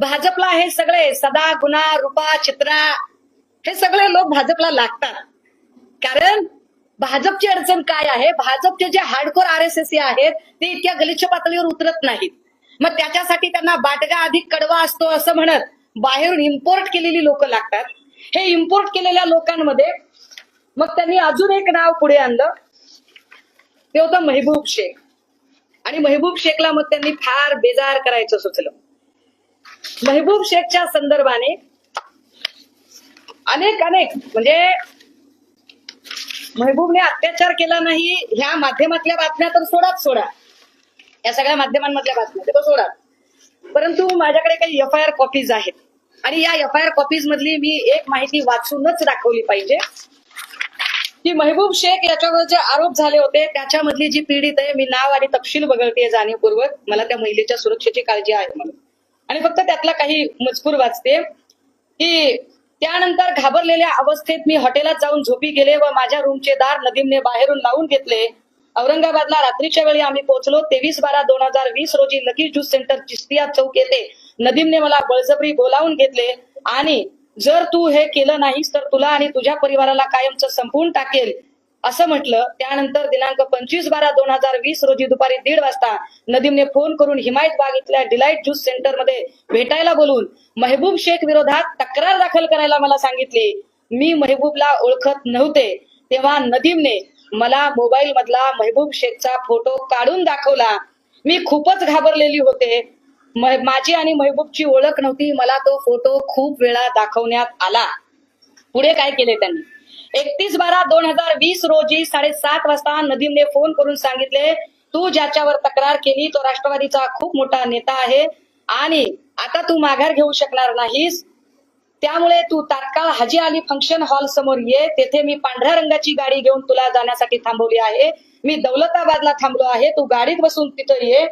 भाजपला हे सगळे सदा गुणा रुपा चित्रा हे सगळे लोक भाजपला लागतात. कारण भाजपची अडचण काय आहे? भाजपचे जे हार्डकोर आर एस एस आहेत ते इतक्या गलिच्छ पातळीवर उतरत नाहीत. मग त्याच्यासाठी त्यांना बाटगा अधिक कडवा असतो असं म्हणत बाहेरून इम्पोर्ट केलेली लोक लागतात. हे इम्पोर्ट केलेल्या लोकांमध्ये मग त्यांनी अजून एक नाव पुढे आणलं. ते होतं महबूब शेख. आणि महबूब शेखला मग त्यांनी फार बेजार करायचं सुचलं. महबूब शेखच्या संदर्भाने अनेक अनेक म्हणजे महबूबने अत्याचार केला नाही ह्या माध्यमातल्या बातम्या तर सोडाच सोडा. या सगळ्या माध्यमांमधल्या बातम्या ते तर सोडा. परंतु माझ्याकडे काही एफ आय आर कॉपीज आहेत. आणि या एफ आय आर कॉपीज मधली मी एक माहिती वाचूनच दाखवली पाहिजे. की महबूब शेख याच्यावर जे आरोप झाले होते त्याच्यामधली जी पीडित आहे मी नाव आणि तपशील बघते जाणीवपूर्वक. मला त्या महिलेच्या सुरक्षेची काळजी आहे म्हणून. आणि फक्त त्यातला काही मजकूर वाचते की त्यानंतर घाबरलेल्या अवस्थेत मी हॉटेलात जाऊन झोपी गेले व माझ्या रूमचे दार नदीमने बाहेरून लावून घेतले. औरंगाबादला रात्रीच्या वेळी आम्ही पोहोचलो. तेवीस बारा दोन हजार वीस रोजी लकी ज्यूस सेंटर चिस्तिया चौक येथे नदीमने मला बळजबरी बोलावून घेतले. आणि जर तू हे केलं नाहीस तर तुला आणि तुझ्या परिवाराला कायमचं संपवून टाकेल. असं म्हटलं त्यानंतर दिनांक पंचवीस बारा दोन हजार वीस रोजी दुपारी दीड वाजता नदीमने फोन करून हिमायत बाग इथल्या डिलाईट ज्यूस सेंटरमध्ये भेटायला बोलून महबूब शेख विरोधात तक्रार दाखल करायला मला सांगितली. मी महबूबला ओळखत नव्हते. तेव्हा नदीमने मला मोबाईल मधला महबूब शेखचा फोटो काढून दाखवला. मी खूपच घाबरलेली होते. माझी आणि महबूबची ओळख नव्हती. मला तो फोटो खूप वेळा दाखवण्यात आला. पुढे काय केले त्यांनी? एकतीस बारा दोन हजार वीस रोजी साडेसात वाजता नदीमने फोन करून सांगितले तू ज्याच्यावर तक्रार केली तो राष्ट्रवादीचा खूप मोठा नेता आहे आणि आता तू माघार घेऊ शकणार नाहीस. त्यामुळे तू तात्काळ हाजी अली फंक्शन हॉल समोर ये. तेथे मी पांढऱ्या रंगाची गाडी घेऊन तुला जाण्यासाठी थांबवली आहे. मी दौलताबादला थांबलो आहे. तू गाडीत बसून तिथं ये.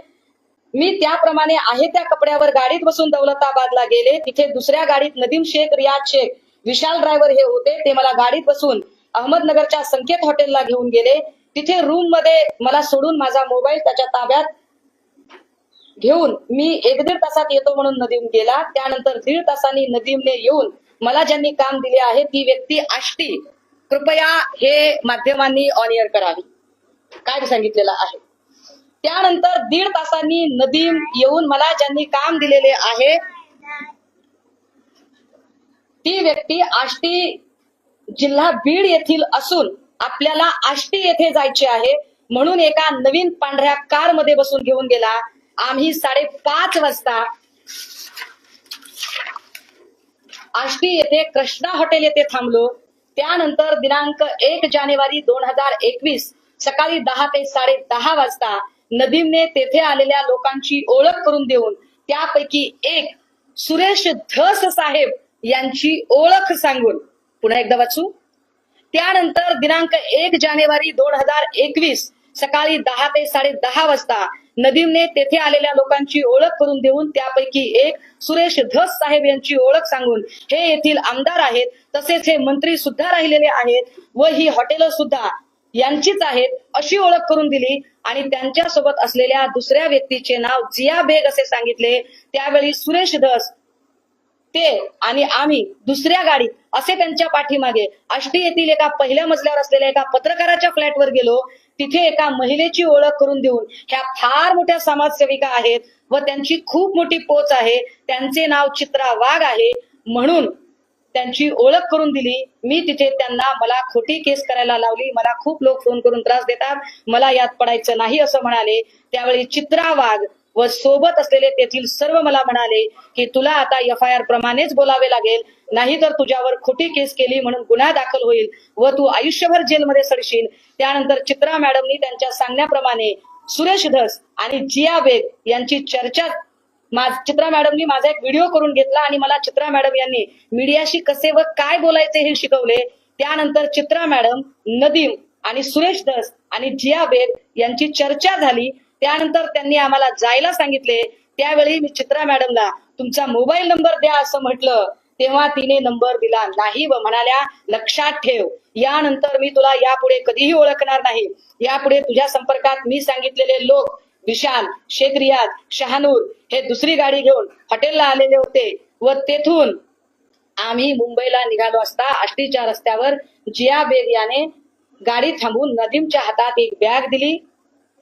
मी त्याप्रमाणे आहे त्या कपड्यावर गाडीत बसून दौलताबादला गेले. तिथे दुसऱ्या गाडीत नदीम शेख रियाज शेख विशाल ड्रायव्हर हे होते. ते मला गाडीत बसून अहमदनगरच्या संकेत हॉटेलला घेऊन गेले. तिथे रूममध्ये मला सोडून माझा मोबाईल त्याच्या ताब्यात घेऊन मी एक दीड तासात येतो म्हणून नदीम गेला. त्यानंतर दीड तासांनी नदीमने येऊन मला ज्यांनी काम दिले आहे ती व्यक्ती आष्टी. कृपया हे माध्यमांनी ऑन एअर करावी. काय सांगितलेलं आहे? त्यानंतर दीड तासांनी नदीम येऊन मला ज्यांनी काम दिलेले आहे ती व्यक्ती आष्टी जिल्हा बीड येथील असून आपल्याला आष्टी येथे जायचे आहे. म्हणून एका नवीन पांढऱ्या कारमध्ये बसून घेऊन गेला. आम्ही साडेपाच वाजता आष्टी येथे कृष्णा हॉटेल येथे थांबलो. त्यानंतर दिनांक एक जानेवारी दोन हजार एकवीस सकाळी दहा ते साडे दहा वाजता नदीमने तेथे आलेल्या लोकांची ओळख करून देऊन त्यापैकी एक सुरेश धस साहेब यांची ओळख सांगून. पुन्हा एकदा वाचू. त्यानंतर दिनांक एक जानेवारी दोन हजार एकवीस सकाळी दहा ते साडे दहा वाजता नदीमने तेथे आलेल्या लोकांची ओळख करून देऊन त्यापैकी एक सुरेश धस साहेब यांची ओळख सांगून हे येथील आमदार आहेत तसेच हे मंत्री सुद्धा राहिलेले आहेत व ही हॉटेल सुद्धा यांचीच आहेत अशी ओळख करून दिली आणि त्यांच्यासोबत असलेल्या दुसऱ्या व्यक्तीचे नाव जिया बेग असे सांगितले. त्यावेळी सुरेश धस ते आणि आम्ही दुसऱ्या गाडीत असे त्यांच्या पाठीमागे आष्टी येथील एका पहिल्या मजल्यावर असलेल्या एका पत्रकाराच्या फ्लॅटवर गेलो. तिथे एका महिलेची ओळख करून देऊन ह्या फार मोठ्या समाजसेविका आहेत व त्यांची खूप मोठी पोच आहे. त्यांचे नाव चित्रा वाघ आहे. म्हणून त्यांची ओळख करून दिली. मी तिथे त्यांना मला खोटी केस करायला लावली. मला खूप लोक फोन करून त्रास देतात. मला यात पडायचं नाही असं म्हणाले. त्यावेळी चित्रा वाघ व सोबत असलेले तेथील सर्व मला म्हणाले की तुला आता एफ आय आर प्रमाणेच बोलावे लागेल. नाही तर तुझ्यावर खोटी केस केली म्हणून गुन्हा दाखल होईल व तू आयुष्यभर जेलमध्ये सडशील. त्यानंतर चित्रा मॅडमनी त्यांच्या सांगण्याप्रमाणे सुरेश धस आणि जिया बेग यांची चर्चा माझ चित्रा मॅडमनी माझा एक व्हिडिओ करून घेतला आणि मला चित्रा मॅडम यांनी मीडियाशी कसे व काय बोलायचे हे शिकवले. त्यानंतर चित्रा मॅडम नदीम आणि सुरेश धस आणि जिया बेग यांची चर्चा झाली. त्यानंतर त्यांनी आम्हाला जायला सांगितले. त्यावेळी मी चित्रा मॅडमला तुमचा मोबाईल नंबर द्या असं म्हटलं. तेव्हा तिने नंबर दिला. नाही व म्हणाल्या लक्षात ठेव. यानंतर मी तुला यापुढे कधीही ओळखणार नाही. यापुढे तुझ्या संपर्कात मी सांगितलेले लोक विशाल शेख रियाज शहानूर हे दुसरी गाडी घेऊन हॉटेलला आलेले होते व तेथून आम्ही मुंबईला निघालो असता आष्टीच्या रस्त्यावर जिया बेग याने गाडी थांबून नदीमच्या हातात एक बॅग दिली.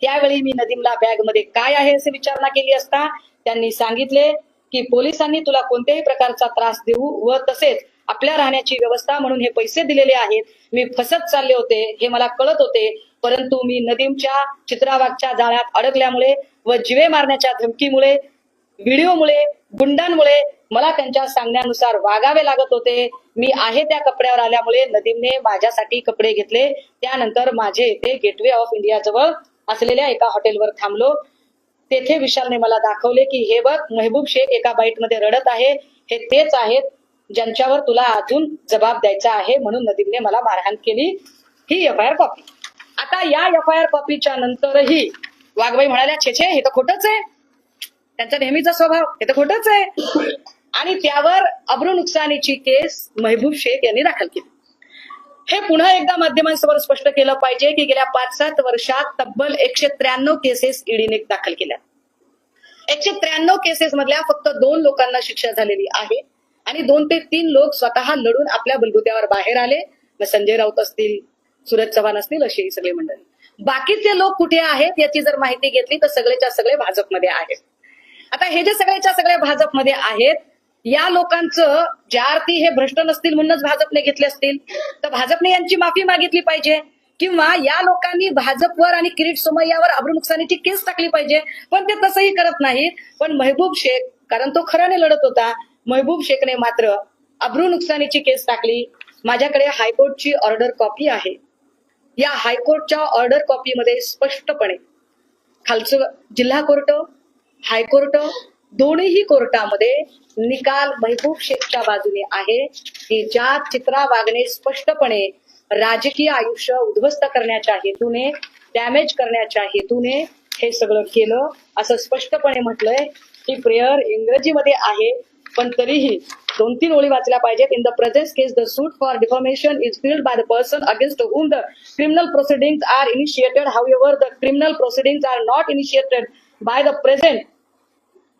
त्यावेळी मी नदीमला बॅगमध्ये काय आहे असे विचारणा केली असता त्यांनी सांगितले की पोलिसांनी तुला कोणत्याही प्रकारचा त्रास देऊ व तसेच आपल्या राहण्याची व्यवस्था म्हणून हे पैसे दिलेले आहेत. मी फसत चालले होते हे मला कळत होते. परंतु मी नदीमच्या चित्रावागच्या जाळ्यात अडकल्यामुळे व जिवे मारण्याच्या धमकीमुळे व्हिडिओमुळे गुंडांमुळे मला त्यांच्या सांगण्यानुसार वागावे लागत होते. मी आहे त्या कपड्यावर आल्यामुळे नदीमने माझ्यासाठी कपडे घेतले. त्यानंतर माझे ते गेटवे ऑफ इंडिया जवळ असलेल्या एका हॉटेलवर थांबलो. तेथे विशालने मला दाखवले की हे बघ मेहबूब शेख एका बाईटमध्ये रडत आहे. हे तेच आहेत ज्यांच्यावर तुला अजून जबाब द्यायचा आहे म्हणून नदीमने मला मारहाण केली. ही एफ आय आर कॉपी आता या एफ आय आर कॉपीच्या नंतरही वाघबाई म्हणाल्या छे छे हे तर खोटच आहे. त्यांचा नेहमीचा स्वभाव हे तर खोटच आहे. आणि त्यावर अब्रू नुकसानीची केस महबूब शेख यांनी दाखल केली. हे पुन्हा एकदा माध्यमांसमोर स्पष्ट केलं पाहिजे की गेल्या पाच सात वर्षात तब्बल एकशे त्र्याण्णव केसेस ईडीने दाखल केल्या. एकशे त्र्याण्णव केसेस मधल्या फक्त दोन लोकांना शिक्षा झालेली आहे आणि दोन ते तीन लोक स्वतः लढून आपल्या बलबुत्यावर बाहेर आले. संजय राऊत असतील सुरज चव्हाण असतील अशी सगळी मंडळी. बाकीचे लोक कुठे आहेत याची जर माहिती घेतली तर सगळेच्या सगळे भाजपमध्ये आहेत. आता हे जे सगळेच्या सगळे भाजपमध्ये आहेत या लोकांचं ज्या अर्थी हे भ्रष्ट नसतील म्हणूनच भाजपने घेतले असतील तर भाजपने यांची माफी मागितली पाहिजे. किंवा या लोकांनी भाजपवर आणि किरीट सोमय्यावर अब्रुनुकसानीची केस टाकली पाहिजे. पण ते तसंही करत नाहीत. पण महबूब शेख कारण तो खऱ्याने लढत होता महबूब शेखने मात्र अब्रू नुकसानीची केस टाकली. माझ्याकडे हायकोर्टची ऑर्डर कॉपी आहे. या हायकोर्टच्या ऑर्डर कॉपीमध्ये स्पष्टपणे खालचं जिल्हा कोर्ट हायकोर्ट दोन्ही कोर्टामध्ये निकाल महबूब शेखच्या बाजूने आहे की ज्या चित्रा वागणे स्पष्टपणे राजकीय आयुष्य उद्ध्वस्त करण्याच्या हेतूने डॅमेज करण्याच्या हेतूने हे सगळं केलं. असं स्पष्टपणे म्हटलंय ही प्रेयर इंग्रजीमध्ये आहे पण तरीही दोन तीन ओळी वाचल्या पाहिजेत. In the present case the suit for deformation is filed by the person against whom the criminal proceeding are initiated however the criminal proceeding are not initiated by the present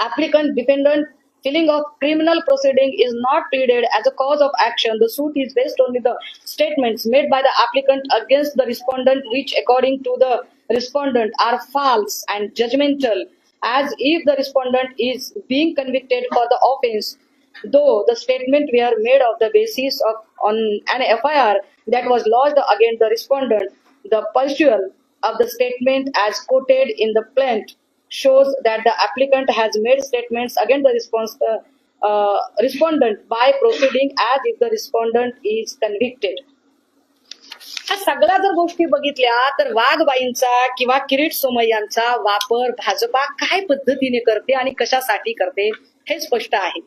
applicant defendant filing of criminal proceeding is not pleaded as a cause of action. The suit is based on the statements made by the applicant against the respondent which according to the respondent are false and judgmental as if the respondent is being convicted for the offense. Though the statement were made of the basis of on an FIR that was lodged against the respondent the pursual of the statement as quoted in the plaint shows that the applicant has made statements against the response, uh, uh, respondent by proceeding as if the respondent is convicted. ह्या सगळ्या जर गोष्टी बघितल्या तर वाघबाईंचा किंवा किरीट सोमय्यांचा वापर भाजपा काय पद्धतीने करते आणि कशासाठी करते हे स्पष्ट आहे